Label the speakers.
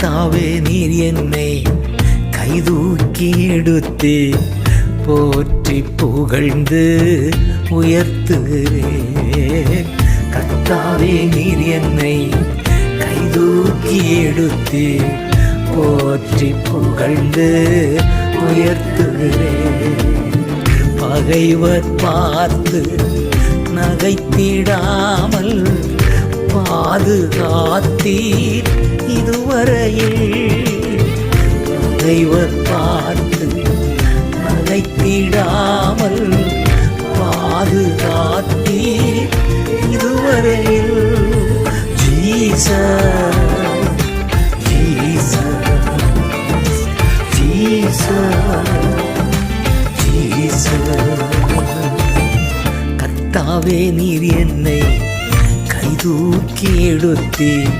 Speaker 1: கர்த்தாவே நீர் என்னை கைதூக்கி எடுத்து போற்றி புகழ்ந்து உயர்த்துகிறே கர்த்தாவே நீர் என்னை கைதூக்கி எடுத்து போற்றி புகழ்ந்து உயர்த்துகிறே பகைவர் பார்த்து நகைத்திடாமல் பாதுகாத்தீர். இதுவரையில் பகைவர் பார்த்து நகைத்திடாமல் பாதுகாத்தி இதுவரையில் ஜீசஸ் ஜீசஸ் ஜீசஸ் கர்த்தாவே நீர் என்னை கைதூக்கி எடுத்தேன்